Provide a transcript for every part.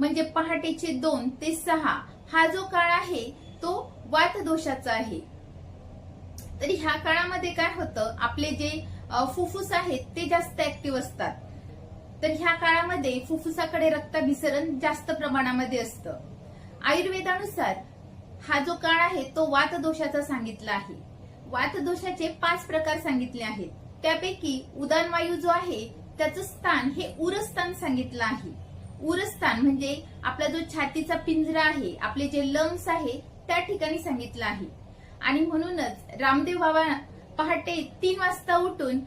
म्हणजे पहाटेचे दोन ते सहा. हा जो काळ आहे तो वात दोषाचा आहे. तर ह्या काळामध्ये काय होतं आपले जे फुफ्फुस आहेत ते जास्त ऍक्टिव्ह असतात. तर ह्या काळामध्ये फुफ्फुसाकडे रक्ताभिसरण जास्त प्रमाणामध्ये असतं. आयुर्वेदानुसार हा जो काळ आहे तो वात दोषाचा सांगितला आहे. वात दोषाचे पाच प्रकार सांगितले आहेत. त्यापैकी उदान वायू जो आहे त्याचं स्थान हे उरस्थान सांगितलं आहे. उरस्थान म्हणजे आपला जो छातीचा पिंजरा आहे आपले जे लंग्स आहे त्या ठिकाणी सांगितलं आहे. आणि म्हणूनच रामदेव बाबा पहाटे तीन वाजता उठून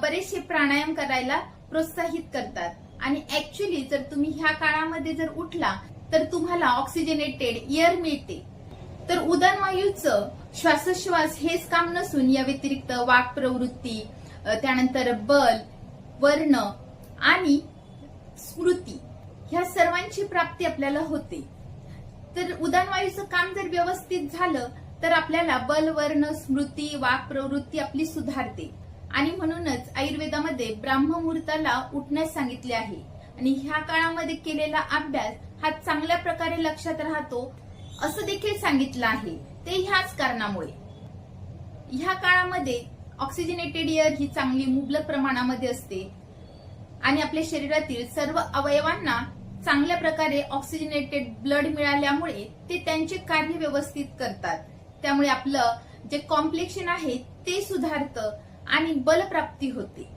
बरेचसे प्राणायाम करायला प्रोत्साहित करतात. आणि ऍक्च्युली जर तुम्ही ह्या काळामध्ये जर उठला तर तुम्हाला ऑक्सिजनेटेड एअर मिळते. तर उदनवायूचं श्वासोश्वास हेच काम नसून या व्यतिरिक्त वाक प्रवृत्ती त्यानंतर बल वर्ण आणि स्मृती. ह्या प्राप्ती आपल्याला होते. तर उदानवायूचं काम जर व्यवस्थित झालं तर आपल्याला बल वर्ण स्मृती वाक प्रवृत्ती आपली सुधारते. आणि म्हणूनच आयुर्वेदामध्ये ब्राह्ममुहूर्ताला उठण्यास सांगितले आहे. आणि ह्या काळामध्ये केलेला अभ्यास हा चांगल्या प्रकारे लक्षात राहतो असं देखील सांगितलं आहे. ते ह्याच कारणामुळे. ह्या काळामध्ये ऑक्सिजनेटेड एअर ही चांगली मुबलक प्रमाणामध्ये असते. आणि आपल्या शरीरातील सर्व अवयवांना चांगल्या प्रकारे ऑक्सिजनेटेड ब्लड मिळाल्यामुळे ते त्यांचे कार्य व्यवस्थित करतात. त्यामुळे आपलं जे कॉम्प्लेक्शन आहे ते सुधारतं आणि बलप्राप्ती होते.